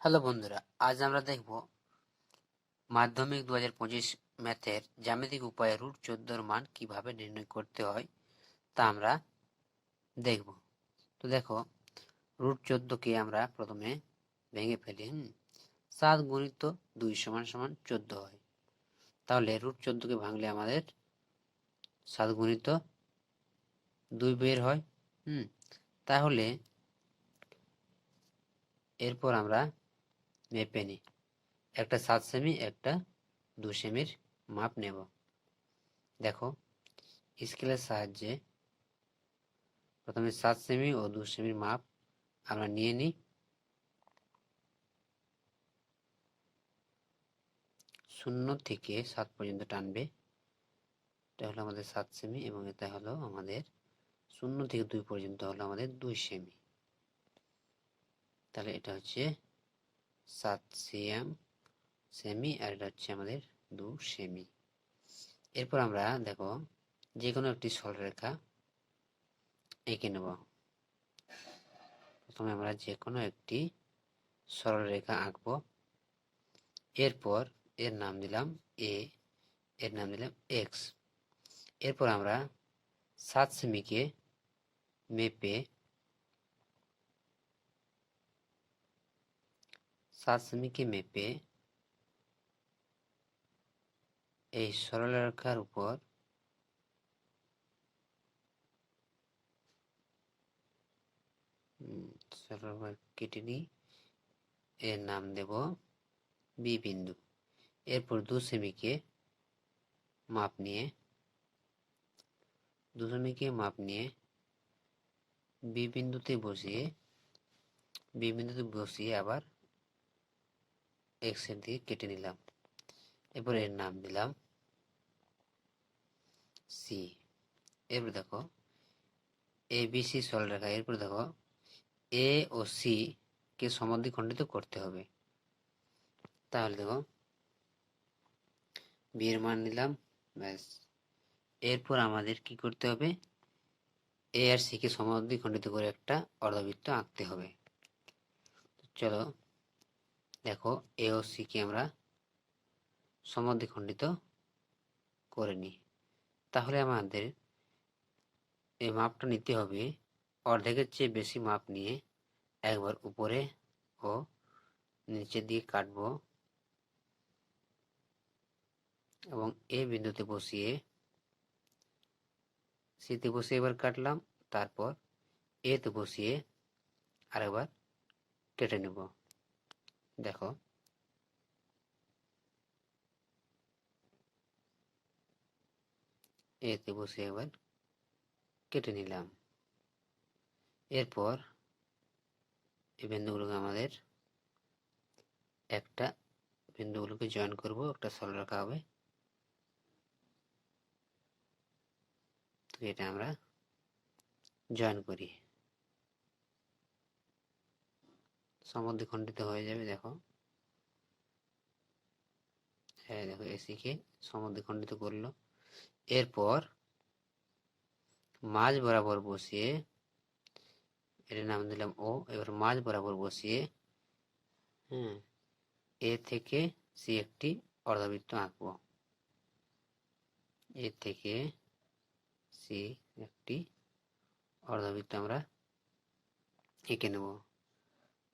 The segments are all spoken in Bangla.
হ্যালো বন্ধুরা, আজ আমরা দেখব মাধ্যমিক দু হাজার পঁচিশ ম্যাথের জ্যামিতিক উপায়ে রুট চোদ্দোর মান কীভাবে নির্ণয় করতে হয় তা আমরা দেখব। তো দেখো, রুট চোদ্দোকে আমরা প্রথমে ভেঙে ফেলি, হুম? সাত গুণিত দুই সমান সমান চোদ্দ হয়। তাহলে রুট চোদ্দোকে ভাঙলে আমাদের সাত গুণিত দুই বের হয়, হুম? তাহলে এরপর আমরা মেপে নিই একটা সাত সেমি, একটা দু সেমির মাপ নেব। দেখো, স্কেলের সাহায্যে প্রথমে সাত সেমি ও দু সেমির মাপ আমরা নিয়ে নিই। শূন্য থেকে সাত পর্যন্ত টানবে। এটা হলো আমাদের সাত সেমি এবং এটা হলো আমাদের শূন্য থেকে দুই পর্যন্ত হলো আমাদের দুই সেমি। তাহলে এটা হচ্ছে সাত সিএম, সেমি আর এটা হচ্ছে আমাদের দু সেমি। এরপর আমরা দেখো যে কোনো একটি সরলরেখা এঁকে নেব। প্রথমে আমরা যে কোনো একটি সরলরেখা আঁকব। এরপর এর নাম দিলাম এ এর নাম দিলাম এক্স এরপর আমরা সাত সেমিকে মেপে সাত সেমিকে মেপে এই সরলরেখার উপর কেটে নিই। এর নাম দেব বি বিন্দু। এরপর দু সেমিকে মাপ নিয়ে দু সেমিকে মাপ নিয়ে বি বিন্দুতে বসিয়ে বি বিন্দুতে বসিয়ে আবার এক্সের দিকে কেটে নিলাম। এরপর এর নাম দিলাম সি এরপর দেখো এ বি সি সরলরেখা এরপর দেখো এ ও সি কে খণ্ডিত করতে হবে। তাহলে দেখো বি এর মান নিলাম, ব্যাস। এরপর আমাদের কি করতে হবে? এ আর সি কে খণ্ডিত করে একটা অর্ধবৃত্ত আঁকতে হবে। চলো দেখো এ ও সি কে আমরা খণ্ডিত করে নিই। তাহলে আমাদের এই মাপটা নিতে হবে। অর্ধেকের চেয়ে বেশি মাপ নিয়ে একবার উপরে ও নিচের দিকে কাটবো এবং এ বিন্দুতে বসিয়ে সিতে বসিয়ে এবার কাটলাম। তারপর এতে বসিয়ে আরেকবার কেটে নেব। দেখো। এতে বসে এবার কেটে নিলাম। এরপর এই বিন্দুগুলোকে আমাদের একটা বিন্দুগুলোকে জয়েন করব, একটা সল রাখা হবে। এটা আমরা জয়েন করি। খণ্ডিত হয়ে যাবে, দেখো। হ্যাঁ দেখো, এসিকে খণ্ডিত করল। এরপর মাঝ বরাবর বসিয়ে এর নাম দিলাম ও, এবার মাঝ বরাবর বসিয়ে হ্যাঁ এ থেকে সি একটি অর্ধবৃত্ত আঁকব। এ থেকে সি একটি অর্ধবৃত্ত আমরা এঁকে নেব।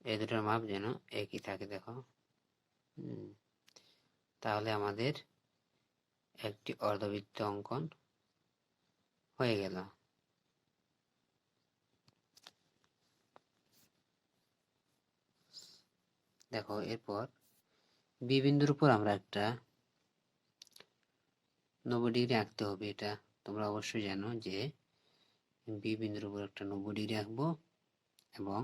এই দুটোর মাপ যেন একই থাকে, দেখো। তাহলে আমাদের একটি অর্ধবৃত্ত অঙ্কন হয়ে গেল। দেখো, এরপর বি বিন্দুর উপর আমরা একটা নব্বই ডিগ্রি আঁকতে হবে। এটা তোমরা অবশ্যই জানো যে বি বিন্দুর উপর একটা নব্বই ডিগ্রি আঁকবো এবং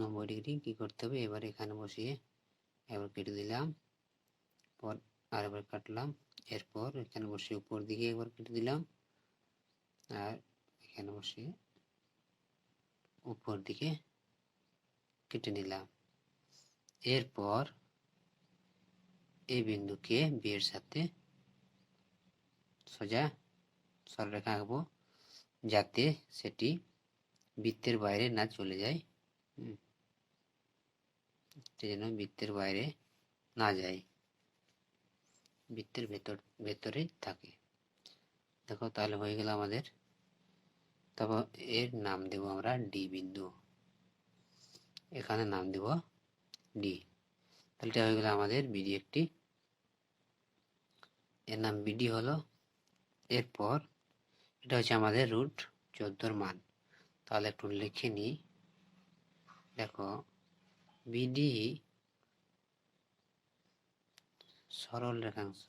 নব্বই ডিগ্রি, কি করতে হবে? এবার এখানে বসিয়ে এবার কেটে দিলাম। পর আর আরেকবার কাটলাম। এরপর এখানে বসিয়ে উপর দিকে একবার কেটে দিলাম। আর এখানে বসিয়ে উপর দিকে কেটে নিলাম। এরপর এই বিন্দুকে বিয়ের সাথে সোজা সরলরেখা আঁকবো, যাতে সেটি বৃত্তের বাইরে না চলে যায়। যেন বৃত্তের বাইরে না যায়। বৃত্তের ভেতর ভেতরেই থাকে। দেখো তাহলে হয়ে গেল আমাদের। তারপর এর নাম দেব আমরা ডি বিন্দু। এখানে নাম দেব ডি। তাহলে হয়ে গেল আমাদের বিডি একটি। এর নাম বিডি হলো এরপর। এটা হচ্ছে আমাদের রুট চোদ্দোর মান। তাহলে একটু লিখে নিই। দেখো, বিডি সরল রেখাংশ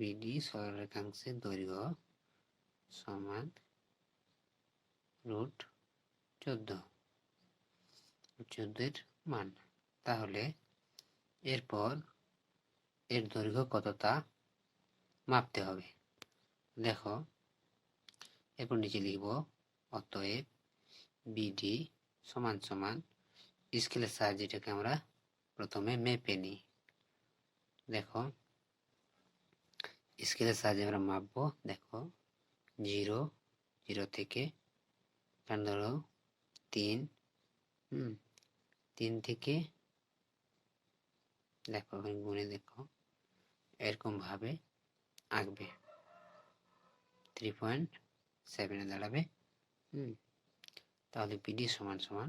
বিডি সরল রেখাংশের দৈর্ঘ্য সমান রুট চোদ্দ, চোদ্দের মান। তাহলে এরপর এর দৈর্ঘ্য কত তা মাপতে হবে? দেখো, এরপর নিচে লিখব, অতএব বিডি সমান সমান স্কেলের সাহায্যে এটাকে আমরা প্রথমে মেপে নিই। দেখো স্কেলের সাহায্যে আমরা মাপবো, দেখো জিরো জিরো থেকে ধরো তিন, হুম, তিন থেকে, দেখো গুনে দেখো, এরকম ভাবে আঁকবে। থ্রি পয়েন্ট সেভেনে দাঁড়াবে, হুম। তাহলে পিডি সমান সমান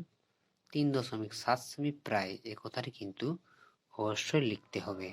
তিন দশমিক সাত সেমি প্রায় এ কথাটি কিন্তু অবশ্যই লিখতে হবে।